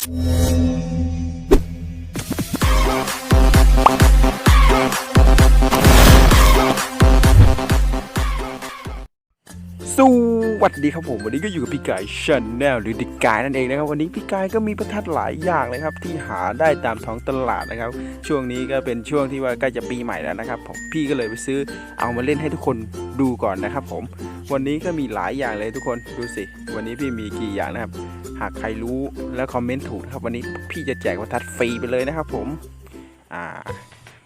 สวัสดีครับผม วันนี้ก็อยู่กับพี่กายชาแนลหรือดิกายนั่นเองนะครับ วันนี้พี่กายก็มีประทัดหลายอย่างเลยครับ ที่หาได้ตามท้องตลาดนะครับ ช่วงนี้ก็เป็นช่วงที่ว่าใกล้จะปีใหม่แล้วนะครับผมพี่ก็เลยไปซื้อเอามาเล่นให้ทุกคนดูก่อนนะครับผม วันนี้ก็มีหลายอย่างเลยทุกคนดูสิ วันนี้พี่มีกี่อย่างนะครับ หากใครรู้แล้วคอมเมนต์ถูกนะครับ วันนี้พี่จะแจกประทัดฟรีไปเลยนะครับ ผมอ่า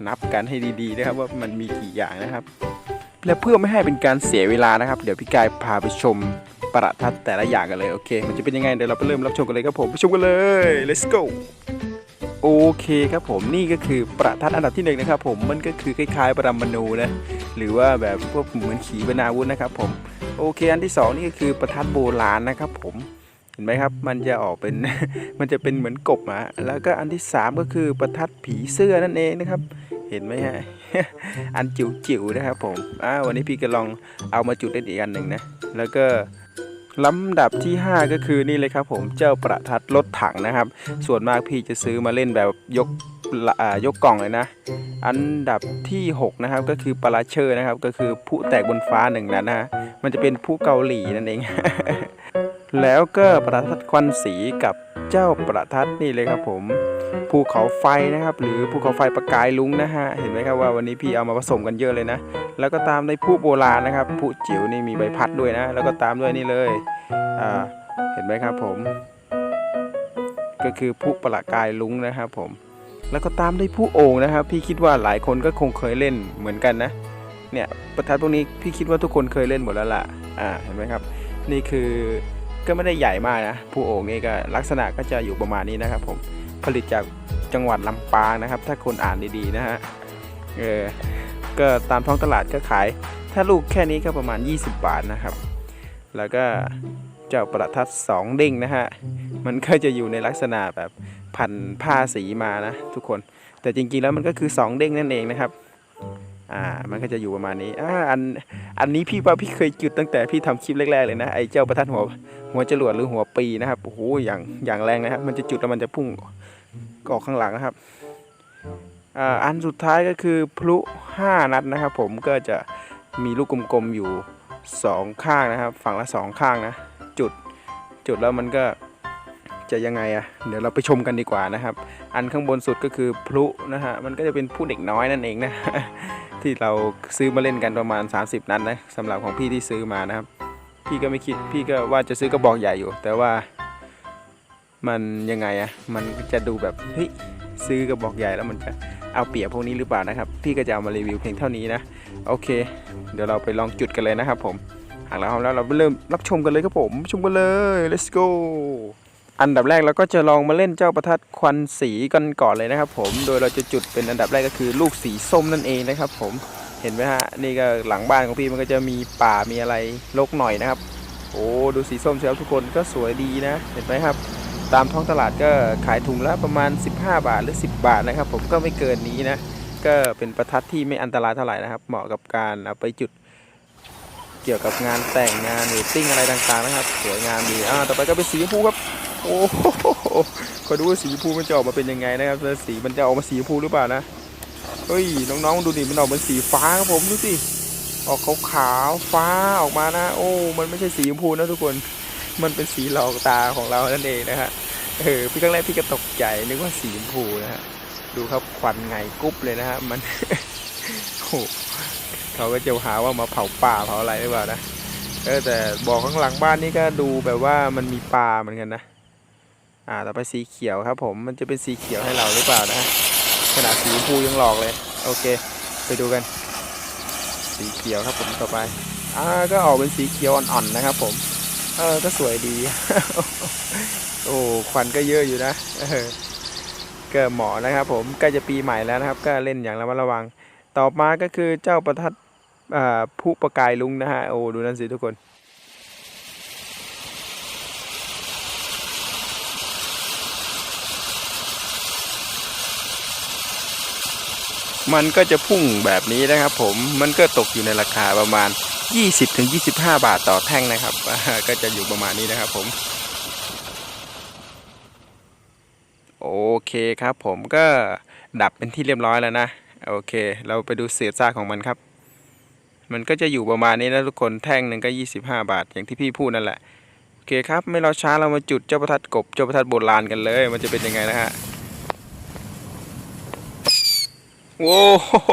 นับกันให้ดีๆนะครับว่ามันมีกี่อย่างนะครับ และเพื่อไม่ให้เป็นการเสียเวลานะครับ เดี๋ยวพี่กายพาไปชมประทัดแต่ละอย่างกันเลยโอเค มันจะเป็นยังไงเดี๋ยวเราไปเริ่มรับชมกันเลยครับผมไปชมกันเลย let's go โอเคครับผมนี่ก็คือประทัดอันดับที่หนึ่งนะครับผมมันก็คือคล้ายๆปรมาณูนะหรือว่าแบบพวกเหมือนขีปนาวุธนะครับผมโอเคอันที่สองนี่ก็คือประทัดโบราณนะครับผม เห็นไหมครับ มันจะออกเป็น มันจะเป็นเหมือนกบอะแล้วก็อันที่สามก็คือประทัดผีเสื้อนั่นเองนะครับ เห็นไหมฮะ อันจิ๋วๆนะครับผม อ่า วันนี้พี่ก็ลองเอามาจุดเล่นอีกอันหนึ่งนะ แล้วก็ลำดับที่ 5 ก็คือนี่เลยครับผม เจ้าประทัดรถถังนะครับ ส่วนมากพี่จะซื้อมาเล่นแบบยกยกกล่องเลยนะ อันดับที่ 6 นะครับ ก็คือปาราเชอร์นะครับ ก็คือผู้แตกบนฟ้าหนึ่งนัดนะฮะมันจะเป็นผู้เกาหลีนั่นเอง แล้วก็ประทัดควันสีกับเจ้าประทัดนี่เลยครับผมภูเขาไฟนะครับ หรือภูเขาไฟประกายลุงนะฮะเห็นไหมครับว่าวันนี้พี่เอามาผสมกันเยอะเลยนะ แล้วก็ตามด้วยผู้โบราณนะครับผู้จิ๋วนี่มีใบพัดด้วยนะ แล้วก็ตามด้วยนี่เลยอ่าเห็นไหมครับผม ก็คือผู้ประกายลุงนะครับผม แล้วก็ตามด้วยผู้โอ่งนะครับ พี่คิดว่าหลายคนก็คงเคยเล่นเหมือนกันนะเนี่ยประทัดพวกนี้พี่คิดว่าทุกคนเคยเล่นหมดแล้วล่ะอ่าเห็นไหมครับ นี่คือ ก็ไม่ได้ใหญ่มากนะผู้โอ่งนี่ก็ลักษณะก็จะอยู่ประมาณนี้นะครับ ผมผลิตจากจังหวัดลำปางนะครับ ถ้าคนอ่านดีๆนะฮะเออก็ตามท้องตลาดก็ขาย ถ้าลูกแค่นี้ก็ประมาณ 20 บาทนะครับ แล้วก็เจ้าประทัดสองเด้งนะฮะมันก็จะอยู่ในลักษณะแบบพันผ้าสีมานะทุกคน แต่จริงๆแล้วมันก็คือ 2 เด้งนั่นเองนะครับ อ่า มันก็จะอยู่ประมาณนี้อ่าอันอันนี้พี่ว่าพี่เคยจุดตั้งแต่พี่ทำคลิปแรกๆเลยนะไอ้เจ้าประทัดหัวหัวจรวดหรือหัวปีนะครับโอ้โหอย่างอย่างแรงนะครับมันจะจุดแล้วมันจะพุ่งออกข้างหลังนะครับอ่าอันสุดท้ายก็คือพลุ5นัดนะครับ ผมก็จะมีลูกกลมๆอยู่ 2 ข้างนะครับ ฝั่งละ 2 ข้างนะ จุดจุดแล้วมันก็จะยังไงอะ่ะเดี๋ยวเราไปชมกันดีกว่านะครับ อันข้างบนสุดก็คือพลุนะฮะ มันก็จะเป็นผู้เด็กน้อยนั่นเองนะ ที่เราซื้อมาเล่นกันประมาณ 30 นัดนนะสำหรับของพี่ที่ซื้อมานะครับ พี่ก็ไม่คิดพี่ก็ว่าจะซื้อกระบอกใหญ่อยู่ แต่ว่ามันยังไงอะมันจะดูแบบเฮ้ยซื้อกระบอกใหญ่แล้วมันจะเอาเปรียบพวกนี้หรือเปล่านะครับ พี่ก็จะเอามารีวิวเพียงเท่านี้นะ โอเค เดี๋ยวเราไปลองจุดกันเลยนะครับผมหากเราพร้อมแล้วเราเริ่มรับชมกันเลยครับผมชมกันเลย let's go อันดับแรกเราก็จะลองมาเล่นเจ้าประทัดควันสีกันก่อนเลยนะครับ ผม โดยเราจะจุดเป็นอันดับแรกก็คือลูกสีส้มนั่นเองนะครับ ผม เห็นไหมฮะ นี่ก็หลังบ้านของพี่มันก็จะมีป่ามีอะไรรกหน่อยนะครับ โอ้ดูสีส้มเชียวทุกคนก็สวยดีนะ เห็นไหมครับ ตามท้องตลาดก็ขายถุงละประมาณ 15 บาทหรือ 10 บาทนะครับ ผมก็ไม่เกินนี้นะ ก็เป็นประทัดที่ไม่อันตรายเท่าไหร่นะครับ เหมาะกับการเอาไปจุด เกี่ยวกับงานแต่งงานหรือติ้งอะไรต่างๆนะครับ สวยงามดีอ่าต่อไปก็เป็นสีชมพูครับ โอ้โหขอดูว่าสีชมพูมันจะออกมาเป็นยังไงนะครับสีมันจะออกมาสีชมพูหรือเปล่านะเฮ้ยน้องๆดูดิมันออกเป็นสีฟ้าครับผมดูสิออกขาวๆฟ้าออกมานะ โอ้ มันไม่ใช่สีชมพูนะทุกคน มันเป็นสีหลอกตาของเรานั่นเองนะฮะเออพี่ครั้งแรกพี่ก็ตกใจนึกว่าสีชมพูนะฮะดูครับควันไงกุ๊บเลยนะฮะมันโอ้ เขาก็จะหาว่ามาเผาป่าเผาอะไรหรือเปล่านะเออแต่บอกข้างหลังบ้านนี่ก็ดูแบบว่ามันมีปลาเหมือนกันนะ อ่าต่อไปสีเขียวครับ ผมมันจะเป็นสีเขียวให้เราหรือเปล่านะขนาดสีชมพูยังหลอกเลย โอเค ไปดูกัน สีเขียวครับผมต่อไป อ่าก็ออกเป็นสีเขียวอ่อนๆนะครับ ผม เออก็สวยดี โอ้ควันก็เยอะอยู่นะเออก็เหมาะนะครับ ผมใกล้จะปีใหม่แล้วนะครับ ก็เล่นอย่างระมัดระวัง ต่อมาก็คือเจ้าประทัด ผู้ประกายลุงนะฮะ โอ้ ดูนั่นสิทุกคนมันก็จะพุ่งแบบนี้นะครับผม มันก็ตกอยู่ในราคาประมาณ 20-25 บาทต่อแท่งนะครับ ก็จะอยู่ประมาณนี้นะครับผม โอเคครับผมก็ดับเป็นที่เรียบร้อยแล้วนะ โอเค เราไปดูเศษซากของมันครับ มันก็จะอยู่ประมาณนี้นะทุกคนแท่งหนึ่งก็ 25 บาท อย่างที่พี่พูดนั่นแหละโอเคครับ ไม่รอช้าเรามาจุดเจ้าประทัดกบเจ้าประทัดโบราณกันเลย มันจะเป็นยังไงนะฮะโว้โห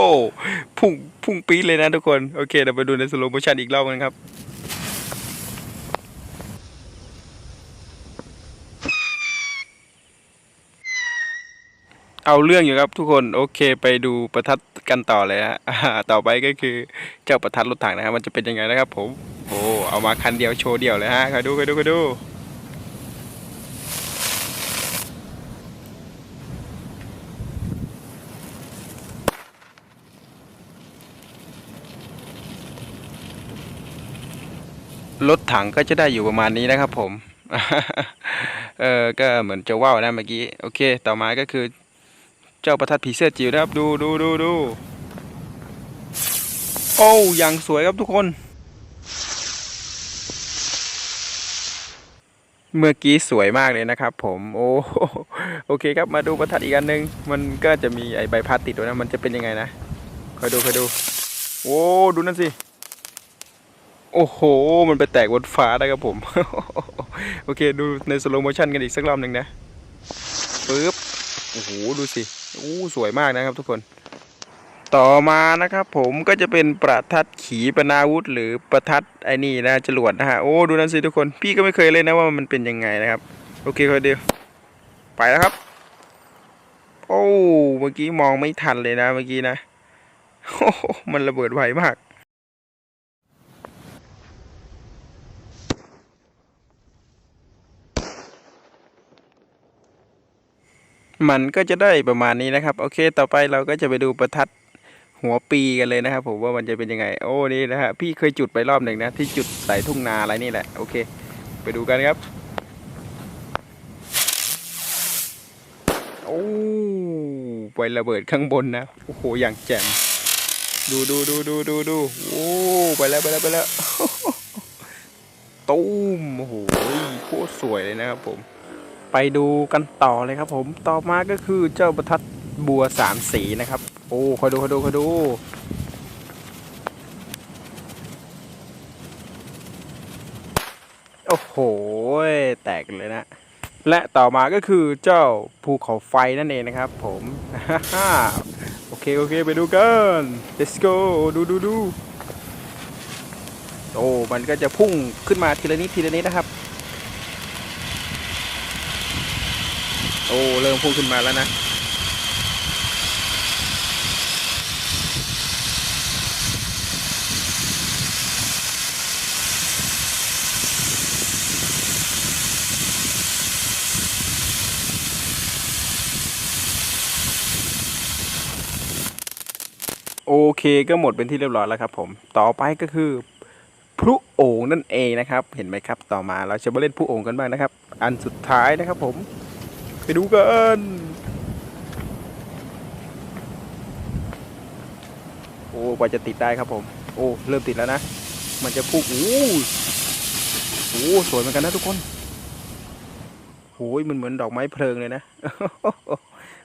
พุ่งพุ่งปี๊ดเลยนะทุกคน โอเคเดี๋ยวไปดูในสโลโมชันอีกรอบกันครับ เอาเรื่องอยู่ครับทุกคนโอเคไปดูประทัดกันต่อเลยฮะต่อไปก็คือเจ้าประทัดรถถังนะครับมันจะเป็นยังไงนะครับ ผมโอ้เอามาคันเดียวโชว์เดียวเลยฮะคอยดูคอยดูคอยดูรถถังก็จะได้อยู่ประมาณนี้นะครับผม เออก็เหมือนจะว่าวนะเมื่อกี้ โอเค ต่อมาก็คือ เจ้าประทัดผีเสื้อจิ๋วนะครับดูดูดูดูโอ้อย่างสวยครับทุกคน เมื่อกี้สวยมากเลยนะครับผมโอ้โอเคครับมาดูประทัดอีกอันหนึง มันก็จะมีไอใบพัดติดด้วยนะมันจะเป็นยังไงนะคอยดูคอยดูโอ้ดูนั่นสิโอ้โห มันไปแตกบนฟ้าได้ครับผม โอเค ดูในสโลโมชันกันอีกสักรอบหนึ่งนะปึ๊บ โอ้โห ดูสิ อ้สวยมากนะครับทุกคน ต่อมานะครับ ผมก็จะเป็นประทัดขีปนาวุธ หรือประทัดไอ้นี่นะจรวดนะฮะโอ้ดูนั่นสิทุกคนพี่ก็ไม่เคยเล่นนะว่ามันเป็นยังไงนะครับ โอเคคอยเดียวไปแล้วครับ โอ้เมื่อกี้มองไม่ทันเลยนะเมื่อกี้นะโอ้โหมันระเบิดไวมาก มันก็จะได้ประมาณนี้นะครับ โอเค ต่อไปเราก็จะไปดูประทัดหัวปีกันเลยนะครับ ผมว่ามันจะเป็นยังไง โอ้นี่นะฮะพี่เคยจุดไปรอบหนึ่งนะ ที่จุดใส่ทุ่งนาอะไรนี่แหละ โอเค ไปดูกันครับ โอ้ไประเบิดข้างบนนะ โอ้โห อย่างแจ่ม ดูดูดูดูดูดูโอ้ไปแล้วไปแล้วไปแล้ว ตุ้มโอ้โหโคตรสวยเลยนะครับผม ไปดูกันต่อเลยครับ ผมต่อมาก็คือเจ้าประทัดบัวสามสีนะครับ โอ้คอยดูคอยดูคอยดูโอ้โหแตกเลยนะ และต่อมาก็คือเจ้าภูเขาไฟนั่นเองนะครับ ผมโอเคโอเคไปดูกัน let's go ดูดูดูโอ้มันก็จะพุ่งขึ้นมาทีละนิดทีละนิดนะครับ โอ้ เริ่มพุ่งขึ้นมาแล้วนะ โอเคก็หมดเป็นที่เรียบร้อยแล้วครับผมต่อไปก็คือพลุโอ่งนั่นเองนะครับ เห็นไหมครับ ต่อมาเราจะมาเล่นพลุโอ่งกันบ้างนะครับ อันสุดท้ายนะครับผม ไปดูกันโอ้กว่าจะติดได้ครับผม โอ้เริ่มติดแล้วนะ มันจะพุ่งโอ้โหสวยเหมือนกันนะทุกคนโอ้ยมันเหมือนดอกไม้เพลิงเลยนะ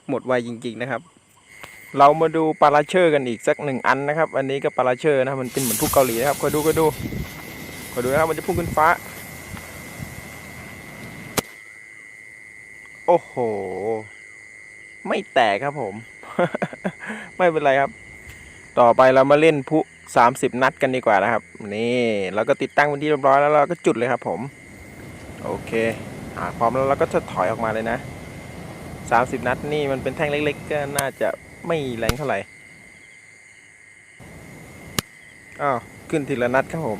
หมดไวจริง ๆนะครับ เรามาดูปาราเชอร์กันอีกสักหนึ่งอันนะครับ อันนี้ก็ปาราเชอร์นะมันเป็นเหมือนพวกเกาหลีนะครับคอยดูคอยดูคอยดูนะครับมันจะพุ่งขึ้นฟ้า โอ้โห ไม่แตกครับผม ไม่เป็นไรครับ ต่อไปเรามาเล่นพุสามสิบนัดกันดีกว่านะครับ นี่เราก็ติดตั้งเป็นที่เรียบร้อยแล้วเราก็จุดเลยครับผม โอเคอ่าพร้อมแล้วเราก็จะถอยออกมาเลยนะสามสิบนัดนี่มันเป็นแท่งเล็ก ๆ ก็น่าจะไม่แรงเท่าไหร่อ้าวขึ้นทีละนัดครับผม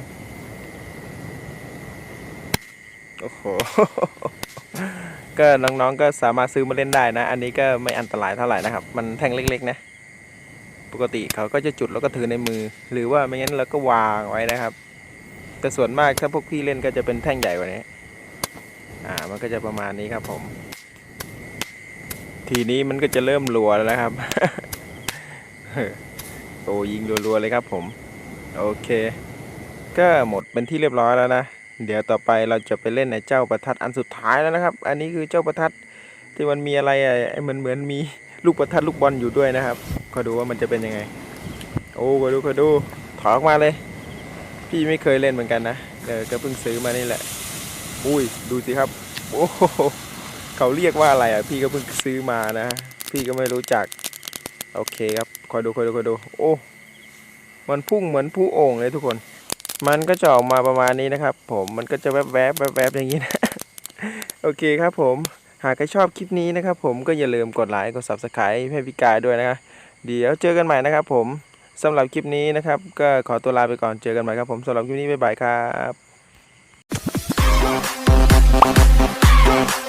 โอ้โห ก็น้องๆก็สามารถซื้อมาเล่นได้นะ อันนี้ก็ไม่อันตรายเท่าไหร่นะครับ มันแท่งเล็ก ๆ นะ ปกติเขาก็จะจุดแล้วก็ถือในมือ หรือว่าไม่งั้นเราก็วางไว้นะครับ แต่ส่วนมากถ้าพวกพี่เล่นก็จะเป็นแท่งใหญ่กว่านี้ อ่า มันก็จะประมาณนี้ครับผม ทีนี้มันก็จะเริ่มรัวแล้วนะครับ โอ้ยิงรัวๆเลยครับผม โอเค ก็หมดเป็นที่เรียบร้อยแล้วนะ เดี๋ยวต่อไปเราจะไปเล่นในเจ้าประทัดอันสุดท้ายแล้วนะครับ อันนี้คือเจ้าประทัดที่มันมีอะไรอะเหมือนเหมือนมีลูกประทัดลูกบอลอยู่ด้วยนะครับขอดูว่ามันจะเป็นยังไง โอ้ขอดูขอดูถอดออกมาเลย พี่ไม่เคยเล่นเหมือนกันนะเออก็เพิ่งซื้อมานี่แหละ อุ้ยดูสิครับ โอ้โหเขาเรียกว่าอะไรอะ พี่ก็เพิ่งซื้อมานะ พี่ก็ไม่รู้จัก โอเคครับคอยดูคอยดูคอยดู โอ้ มันพุ่งเหมือนผู้โอ่งเลยทุกคน มันก็จะออกมาประมาณนี้นะครับ ผมมันก็จะแวบแวบแวบแวบอย่างนี้นะ โอเคครับผมหากใครชอบคลิปนี้นะครับ ผมก็อย่าลืมกดไลค์กด subscribe ให้พี่กายด้วยนะครับเดี๋ยวเจอกันใหม่นะครับ ผมสำหรับคลิปนี้นะครับ ก็ขอตัวลาไปก่อนเจอกันใหม่ครับ ผมสำหรับคลิปนี้บ๊ายบายครับ